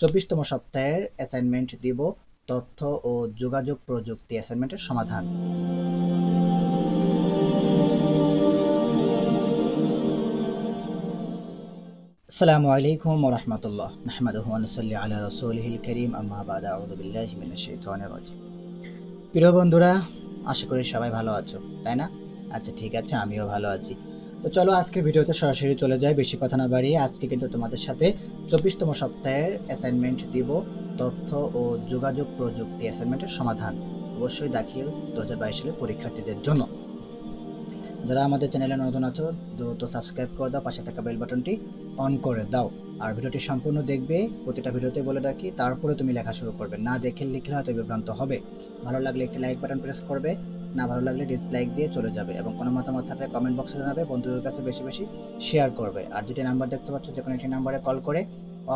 চব্বিশতম সপ্তাহের অ্যাসাইনমেন্ট দিব তথ্য ও যোগাযোগ প্রযুক্তি অ্যাসাইনমেন্টের সমাধান। আসসালামু আলাইকুম রাহমাতুল্লাহ। আম্মা বাদ, আউযু বিল্লাহি মিনাশ শাইতানির রাজিম। প্রিয় বন্ধুরা, আশা করি সবাই ভালো আছো, তাই না? আচ্ছা ঠিক আছে, আমিও ভালো আছি। তো চলো আজকের ভিডিওতে সরাসরি চলে যাই, বেশি কথা না বাড়িয়ে। আজকে কিন্তু তোমাদের সাথে চব্বিশতম সপ্তাহের অ্যাসাইনমেন্ট দিব, তথ্য ও যোগাযোগ প্রযুক্তি অ্যাসাইনমেন্টের সমাধান। অবশ্যই দাখিল দু হাজার বাইশ সালের পরীক্ষার্থীদের জন্য। যারা আমাদের চ্যানেলে নতুন আছো, দ্রুত সাবস্ক্রাইব করে দাও, পাশে থাকা বেল বাটনটি অন করে দাও। আর ভিডিওটি সম্পূর্ণ দেখবে, প্রতিটা ভিডিওতে বলে রাখি, তারপরে তুমি লেখা শুরু করবে। না দেখে লিখলে হয়তো বিভ্রান্ত হবে। ভালো লাগলে একটি লাইক বাটন প্রেস করবে না ভালো লাগলে ডিসলাইক দিয়ে চলে যাবে এবং কোনো মতামত থাকলে কমেন্ট বক্সে জানাবে, বন্ধুদের কাছে বেশি বেশি শেয়ার করবে। আর দুটি নাম্বার দেখতে পাচ্ছ যে কোনো একটি নাম্বারে কল করে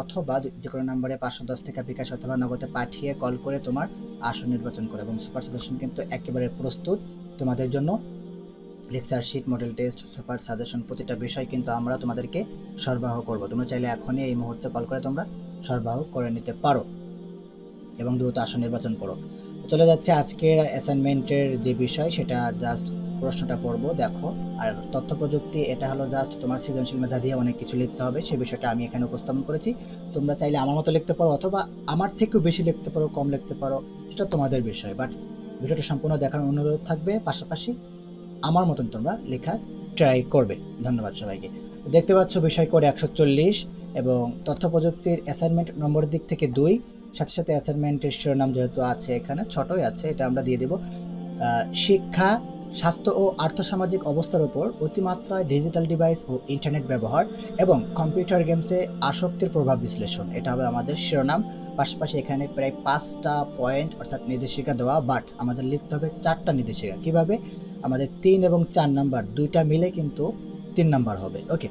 অথবা যে কোনো নাম্বারে পাঁচশো দশ থেকে বিকাশ অথবা নগদে পাঠিয়ে কল করে তোমার আসন নির্বাচন করে এবং সুপার সাজেশন কিন্তু একেবারে প্রস্তুত তোমাদের জন্য। Lecture sheet model test super suggestion প্রতিটা বিষয় কিন্তু আমরা তোমাদেরকে সরবরাহ করব। তোমরা চাইলে এখনই এই মুহূর্তে কল করে তোমরা সরবরাহ করে নিতে পারো এবং দ্রুত আসন নির্বাচন করো। চলে যাচ্ছে আজকের অ্যাসাইনমেন্টের যে বিষয়, সেটা জাস্ট প্রশ্নটা পড়ব, দেখো। আর তথ্য প্রযুক্তি এটা হলো জাস্ট তোমার সৃজনশীল মেধা দিয়ে অনেক কিছু লিখতে হবে সেই বিষয়টা আমি এখানে উপস্থাপন করেছি। তোমরা চাইলে আমার মতো লিখতে পারো, অথবা আমার থেকেও বেশি লিখতে পারো, কম লিখতে পারো, সেটা তোমাদের বিষয়। বাট ভিডিওটা সম্পূর্ণ দেখার অনুরোধ থাকবে, পাশাপাশি আমার মতন তোমরা লেখা ট্রাই করবে। ধন্যবাদ সবাইকে। দেখতে পাচ্ছ বিষয় করে একশো চল্লিশ এবং তথ্য প্রযুক্তির অ্যাসাইনমেন্ট নম্বরের দিক থেকে দুই। সাথে সাথে অ্যাসাইনমেন্টের শিরোনাম যেহেতু আছে এখানে, ছোটই আছে, এটা আমরা দিয়ে দেব। শিক্ষা, স্বাস্থ্য ও আর্থসামাজিক অবস্থার উপর অতিমাত্রায় ডিজিটাল ডিভাইস ও ইন্টারনেট ব্যবহার এবং কম্পিউটার গেমসে আসক্তির প্রভাব বিশ্লেষণ। এটা হবে আমাদের শিরোনাম। পাশাপাশি এখানে প্রায় পাঁচটা পয়েন্ট অর্থাৎ নির্দেশিকা দেওয়া বাট আমাদের লিখতে হবে চারটা নির্দেশিকা। কীভাবে? আমাদের তিন এবং চার নাম্বার দুইটা মিলে কিন্তু তিন নাম্বার হবে। ওকে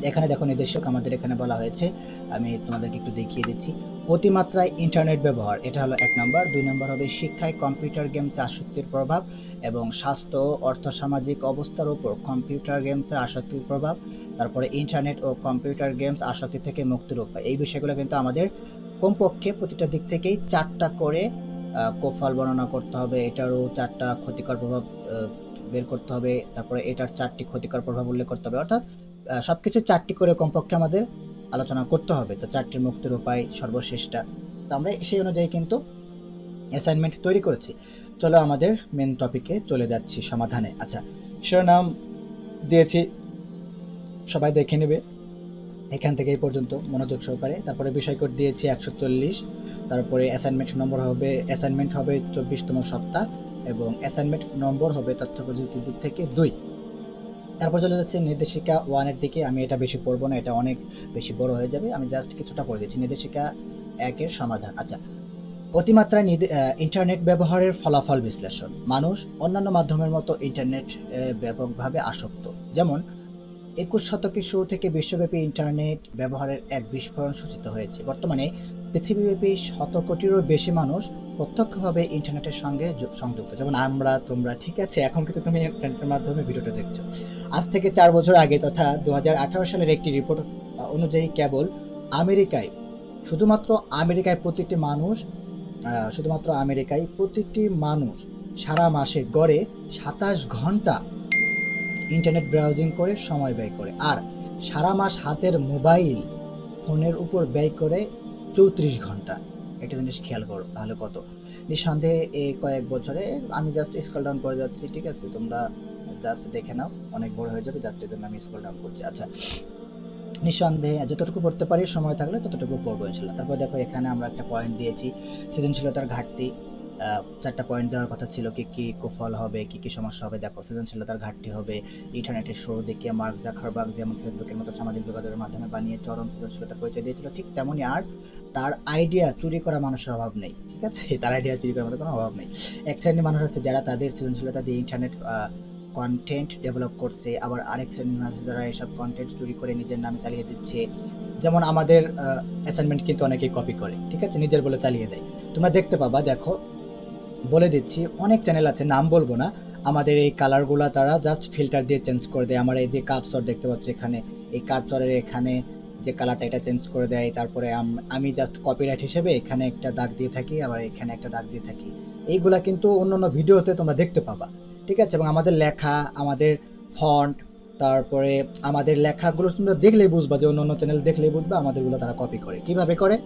তো এখানে দেখো নির্দেশক আমাদের এখানে বলা হয়েছে। আমি তোমাদেরকে একটু দেখিয়ে দিচ্ছি। অতিমাত্রায় ইন্টারনেট ব্যবহার, এটা হলো এক নম্বর। দুই নম্বর হবে শিক্ষায় কম্পিউটার গেমসে আসক্তির প্রভাব এবং স্বাস্থ্য ও অর্থসামাজিক অবস্থার উপর কম্পিউটার গেমসের আসক্তির প্রভাব। তারপরে ইন্টারনেট ও কম্পিউটার গেমস আসক্তি থেকে মুক্তির উপায়। এই বিষয়গুলো কিন্তু আমাদের কমপক্ষে প্রতিটা দিক থেকেই চারটা করে কোফল বর্ণনা করতে হবে। এটারও চারটা ক্ষতিকর প্রভাব বের করতে হবে তারপরে এটার চারটি ক্ষতিকর প্রভাব উল্লেখ করতে হবে। অর্থাৎ আহ, সবকিছু চারটি করে কমপক্ষে আমাদের আলোচনা করতে হবে। তো চারটির মুক্তির উপায় সর্বশেষটা। তো আমরা সেই অনুযায়ী কিন্তু অ্যাসাইনমেন্ট তৈরি করেছি। চলো আমাদের মেন টপিকে চলে যাচ্ছি সমাধানে। আচ্ছা শিরোনাম দিয়েছি। সবাই দেখে নেবে। এখান থেকে এই পর্যন্ত মনোযোগ সহকারে। তারপরে বিষয় কোড দিয়েছি একশো চল্লিশ। তারপরে অ্যাসাইনমেন্ট নম্বর হবে অ্যাসাইনমেন্ট হবে চব্বিশতম সপ্তাহ। এবং অ্যাসাইনমেন্ট নম্বর হবে তথ্য প্রযুক্তির দিক থেকে দুই। তারপর চলে যাচ্ছে নির্দেশিকা ওয়ানের দিকে। আমি এটা বেশি পড়ব না, এটা অনেক বেশি বড় হয়ে যাবে। আমি জাস্ট কিছুটা পড়ে দিচ্ছি। নির্দেশিকা একের সমাধান। আচ্ছা অতিমাত্রায় ইন্টারনেট ব্যবহারের ফলাফল বিশ্লেষণ। মানুষ অন্যান্য মাধ্যমের মতো ইন্টারনেট ব্যাপকভাবে আসক্ত। যেমন, একুশ শতকের শুরু থেকে বিশ্বব্যাপী ইন্টারনেট ব্যবহারের এক বিস্ফোরণ সূচিত হয়েছে। বর্তমানে পৃথিবীব্যাপী শত কোটিরও বেশি মানুষ প্রত্যক্ষভাবে ইন্টারনেটের সঙ্গে সংযুক্ত। যেমন আমরা, তোমরা, ঠিক আছে? এখন কিন্তু তুমি ইন্টারনেটের মাধ্যমে ভিডিওটা দেখছ। আজ থেকে চার বছর আগে তথা দু হাজার আঠারো সালের একটি রিপোর্ট অনুযায়ী কেবল আমেরিকায়, শুধুমাত্র আমেরিকায় প্রতিটি মানুষ শুধুমাত্র আমেরিকায় প্রতিটি মানুষ সারা মাসে গড়ে সাতাশ ঘণ্টা ইন্টারনেট ব্রাউজিং করে সময় ব্যয় করে। আর সারা মাস হাতের মোবাইল ফোনের উপর ব্যয় করে চৌত্রিশ ঘণ্টা। একটা জিনিস খেয়াল করো, তাহলে কত? নিঃসন্দেহে এই কয়েক বছরে আমি জাস্ট স্কল ডাউন করে যাচ্ছি, ঠিক আছে? তোমরা জাস্ট দেখে নাও, অনেক বড় হয়ে যাবে জাস্ট এর জন্য আমি স্কল ডাউন করছি। আচ্ছা নিঃসন্দেহে যতটুকু পড়তে পারি, সময় থাকলে ততটুকু পড়ব ইনশাল্লাহ। তারপর দেখো, এখানে আমরা একটা পয়েন্ট দিয়েছি, সৃজনশীলতার ঘাটতি। চারটা পয়েন্ট দেওয়ার কথা ছিল কি কি কুফল হবে, কি কি সমস্যা হবে? দেখো, সৃজনশীলতার ঘাটতি হবে। ইন্টারনেটের শুরু দিকে মার্ক জাকারবার্গ যেমন ফেসবুকের মতো সামাজিক যোগাযোগের মাধ্যমে বানিয়ে চরম সৃজনশীলতার পরিচয় দিয়েছিল, ঠিক তেমনই আর তার আইডিয়া চুরি করা মানুষের অভাব নেই, ঠিক আছে? তার আইডিয়া চুরি করার মতো কোনো অভাব নেই। এক শ্রেণির মানুষ আছে যারা তাদের সৃজনশীলতা দিয়ে ইন্টারনেট কন্টেন্ট ডেভেলপ করছে, আবার আরেক শ্রেণির মানুষ যারা এসব কন্টেন্ট চুরি করে নিজের নামে চালিয়ে দিচ্ছে। যেমন আমাদের অ্যাসাইনমেন্ট কিন্তু অনেকেই কপি করে, ঠিক আছে? নিজের বলে চালিয়ে দেয়। তোমরা দেখতে পাবা, দেখো বলে দিচ্ছি, অনেক চ্যানেল আছে, নাম বলব না। আমাদের এই কালারগুলা তারা জাস্ট ফিল্টার দিয়ে চেঞ্জ করে দেয়। আমার এই যে কার্সর দেখতে পাচ্ছি এখানে, এই কার্সরের এখানে যে কালারটা এটা চেঞ্জ করে দেয়। তারপরে আমি জাস্ট কপিরাইট হিসেবে এখানে একটা দাগ দিয়ে থাকি, আবার এখানে একটা দাগ দিয়ে থাকি। এইগুলা কিন্তু অন্য অন্য ভিডিওতে তোমরা দেখতে পাবা। ঠিক আছে? এবং আমাদের লেখা, আমাদের ফন্ট তারপরে আমাদের লেখাগুলো তোমরা দেখলেই বুঝবা যে অন্য অন্য চ্যানেল দেখলেই বুঝবা, আমাদেরগুলো তারা কপি করে। কীভাবে করে?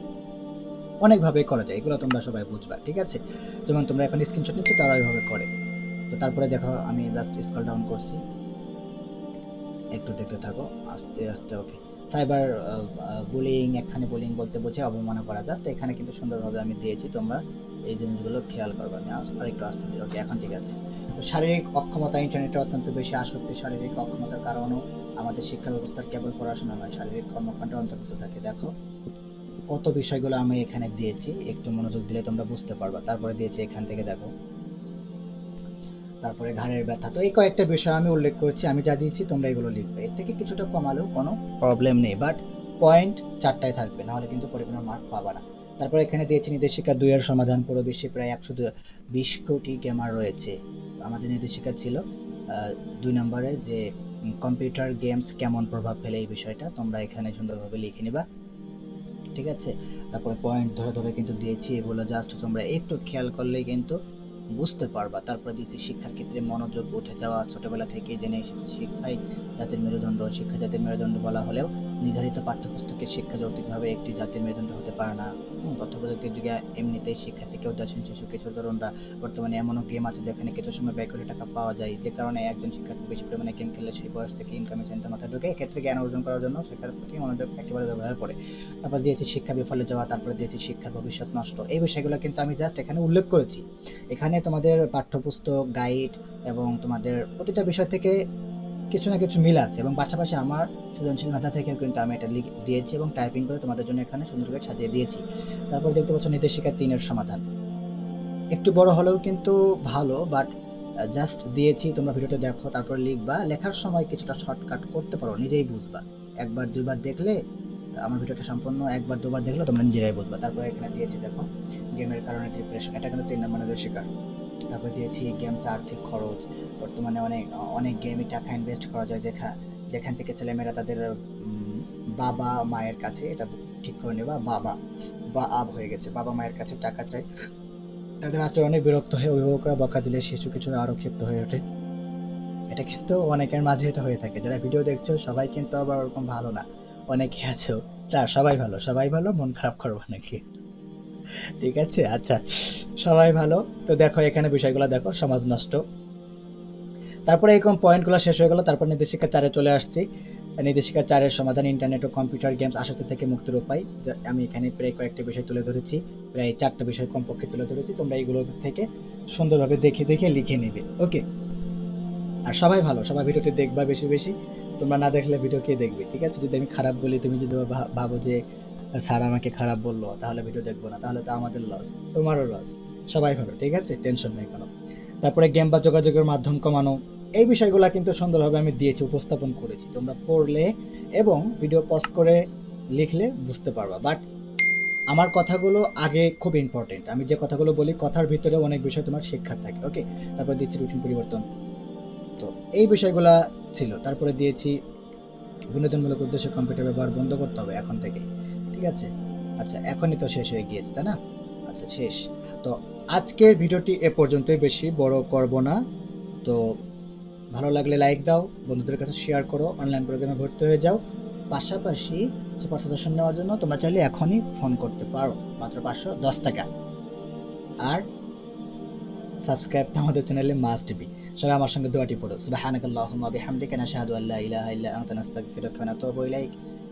অনেকভাবে করা যায়, এগুলো তোমরা সবাই বুঝবা, ঠিক আছে? যেমন তোমরা এখন স্ক্রিনশট নিচ্ছ, তারা ওইভাবে করে। তো তারপরে দেখো, আমি জাস্ট স্কল ডাউন করছি। একটু দেখতে থাকো, আস্তে আস্তে ওকে সাইবার বুলিং এখানে বুলিং বলতে বোঝে অবমাননা করা। জাস্ট এখানে কিন্তু সুন্দরভাবে আমি দিয়েছি, তোমরা এই জিনিসগুলো খেয়াল করবে। আমি আর একটু আসতে দিই ওকে এখন ঠিক আছে। তো শারীরিক অক্ষমতা ইন্টারনেটে অত্যন্ত বেশি আসক্তি। শারীরিক অক্ষমতার কারণও আমাদের শিক্ষা ব্যবস্থার কেবল পড়াশোনা নয়, শারীরিক কর্মকাণ্ড অন্তর্ভুক্ত থাকে। দেখো কত বিষয়গুলো আমি এখানে দিয়েছি, একটু মনোযোগ দিলে তোমরা বুঝতে পারবা। তারপরে দিয়েছি এখান থেকে দেখো। তারপরে ঘাড়ের ব্যথা। তো এই কয়েকটা বিষয় আমি উল্লেখ করছি, আমি যা দিয়েছি তোমরা এগুলো লিখবে। এর থেকে কিছুটা কমালেও কোনো প্রবলেম নেই বাট পয়েন্ট চারটায় থাকবে, নাহলে কিন্তু পরিপূর্ণ মার্ক পাবা না। তারপর এখানে দিয়েছি নির্দেশিকা দুইয়ের সমাধান পুরো বিশ্বে প্রায় একশো বিশ কোটি গেমার রয়েছে। আমাদের নির্দেশিকা ছিল দুই নম্বরের যে কম্পিউটার গেমস কেমন প্রভাব ফেলে এই বিষয়টা, তোমরা এখানে সুন্দরভাবে লিখে নিবা। ঠিক আছে? তারপরে পয়েন্ট ধরে ধরে কিন্তু দিয়েছি, এগুলো জাস্ট তোমরা একটু খেয়াল করলেই কিন্তু বুঝতে পারবা। তারপরে দিয়েছি শিক্ষার ক্ষেত্রে মনোযোগ উঠে যাওয়া। ছোটবেলা থেকে জেনে এসেছি শিক্ষায় জাতির মেরুদণ্ড, শিক্ষা জাতির মেরুদণ্ড বলা হলেও নির্ধারিত পাঠ্যপুস্তকের শিক্ষা যৌক্তিকভাবে একটি জাতির মেরুদণ্ড হতে পারে না। তথ্য প্রযুক্তির যুগে এমনিতেই শিক্ষা থেকে উদাসীন শিশু কিশোর তরুণরা। বর্তমানে এমনও গেম আছে যেখানে কিছু সময় ব্যয় করে টাকা পাওয়া যায়, যে কারণে একজন শিক্ষার্থী বেশি পরিমাণে গেম খেললে সেই বয়স থেকে ইনকামের চিন্তা মাথায় ঢুকে। এক্ষেত্রে জ্ঞান অর্জন করার জন্য শিক্ষার প্রতি মনোযোগ একেবারে দুর্বল হয়ে পড়ে। তারপর দিয়েছি শিক্ষা বিফলে যাওয়া, তারপর দিয়েছি শিক্ষার ভবিষ্যৎ নষ্ট। এই বিষয়গুলো কিন্তু আমি জাস্ট এখানে উল্লেখ করেছি। এখানে তোমাদের পাঠ্যপুস্তক গাইড এবং তোমাদের প্রতিটা বিষয় থেকে কিছু না কিছু মিল আছে এবং পাশাপাশি আমার সৃজনশীল মেধা থেকেও কিন্তু আমি এটা লিখ দিয়েছি এবং টাইপিং করে তোমাদের জন্য এখানে সুন্দর করে সাজিয়ে দিয়েছি। তারপর দেখতে পাচ্ছ নির্দেশিকা তিনের সমাধান। একটু বড় হলেও কিন্তু ভালো বাট জাস্ট দিয়েছি, তোমরা ভিডিওটা দেখো, তারপর লিখবা। লেখার সময় কিছুটা শর্টকাট করতে পারো, নিজেই বুঝবা। একবার, দুইবার দেখলে, আমার ভিডিওটা সম্পূর্ণ একবার, দুবার দেখলে তোমরা নিজেরাই বুঝবা। তারপর এখানে দিয়েছি, দেখো গেমের কারণে ডিপ্রেশন এটা কিন্তু তিন নম্বর শিকার তারপর দিয়েছি গেমস আর্থিক খরচ, বর্তমানে অনেক অনেক গেমে টাকা ইনভেস্ট করা যায় যেখা, যেখান থেকে ছেলেমেয়েরা তাদের বাবা মায়ের কাছে এটা ঠিক করে নেবা বাবা, বা আব হয়ে গেছে, বাবা মায়ের কাছে টাকা চাই। তাদের আচরণে বিরক্ত হয়ে অভিভাবকরা বকা দিলে শিশু কিছু আরও ক্ষিপ্ত হয়ে ওঠে। এটা কিন্তু অনেকের মাঝে এটা হয়ে থাকে। যারা ভিডিও দেখছ, সবাই কিন্তু আবার ওরকম ভালো না। অনেকে আছো, না, সবাই ভালো সবাই ভালো, মন খারাপ করব নাকি? ঠিক আছে? আচ্ছা সবাই ভালো? তো দেখো, এখানে বিষয়গুলো দেখো, সমাজ নষ্ট। তারপরে এরকম পয়েন্টগুলো শেষ হয়ে গেল, তারপর নির্দেশিকা চারে চলে আসছি। নির্দেশিকা চারের সমাধান ইন্টারনেট ও কম্পিউটার গেমস আসক্তি থেকে মুক্তির উপায়। আমি এখানে প্রায় কয়েকটা বিষয় তুলে ধরেছি, প্রায় চারটা বিষয় কমপক্ষে তুলে ধরেছি। তোমরা এইগুলো থেকে সুন্দরভাবে দেখে দেখে লিখে নেবে, ওকে? আর সবাই ভালো, সবাই ভিডিওটি দেখবা বেশি বেশি। তোমরা না দেখলে ভিডিও কে দেখবে, ঠিক আছে? যদি আমি খারাপ বলি, তুমি যদি ভাবো যে স্যার আমাকে খারাপ বলল, তাহলে ভিডিও দেখব না, তাহলে তো আমাদের লস তোমারও লস সবাই ভালো, ঠিক আছে? টেনশন নেই কোনো। তারপরে গেম বা যোগাযোগের মাধ্যম কমানো, এই বিষয়গুলো কিন্তু সুন্দরভাবে আমি দিয়েছি, উপস্থাপন করেছি। তোমরা পড়লে এবং ভিডিও পজ করে লিখলে বুঝতে পারবা। বাট আমার কথাগুলো আগে খুব ইম্পর্টেন্ট আমি যে কথাগুলো বলি, কথার ভিতরে অনেক বিষয় তোমার শিক্ষার থাকে ওকে তারপর দিচ্ছি রুটিন পরিবর্তন। তো এই বিষয়গুলা ছিল। তারপরে দিয়েছি, বিনোদনমূলক উদ্দেশ্যে কম্পিউটার ব্যবহার বন্ধ করতে হবে এখন থেকে ঠিক আছে আচ্ছা এখনই তো শেষ হয়ে গিয়েছে, তাই না? আচ্ছা শেষ। তো আজকের ভিডিওটি এ পর্যন্তই বেশি, বড় করব না। তো ভালো লাগলে লাইক দাও, বন্ধুদের কাছে শেয়ার করো অনলাইন প্রোগ্রামে ভর্তি হয়ে যাও। পাশাপাশি সুপার সাজেশন নেওয়ার জন্য তোমরা চাইলে এখনই ফোন করতে পারো, মাত্র পাঁচশো দশ টাকা। আর সাবস্ক্রাইব তো আমাদের চ্যানেলে মাস্ট বি সবাই আমার সঙ্গে দোয়াটি পড়ো। সুবহানাকাল্লাহুম্মা বিহামদিকা, নাশহাদু আল্লা ইলাহা ইল্লা আনতা, নাস্তাগফিরুকা ওয়া নাতুবু ইলাইক।